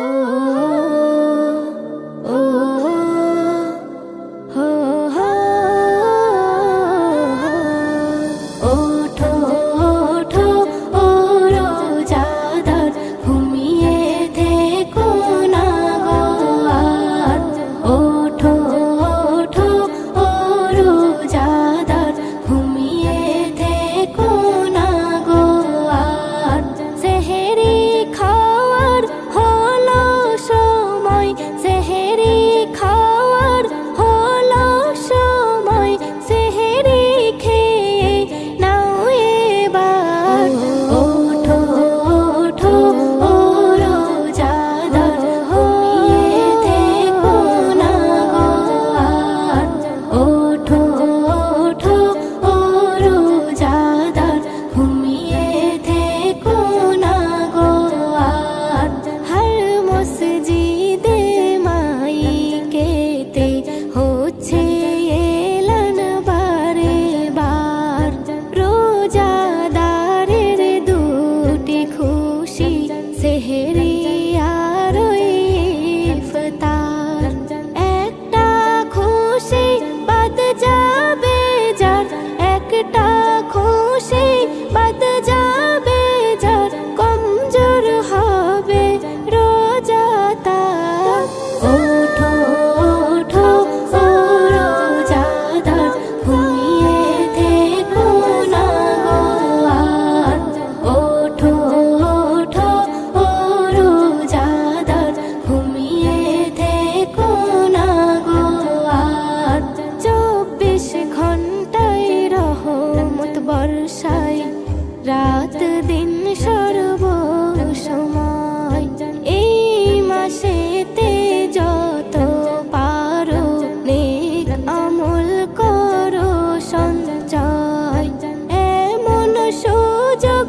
Oh. gritar. রাত দিন সর্ব সময় এই মাসে তে যত পারো নেক আমল করো সঞ্চয়। এমন সুযোগ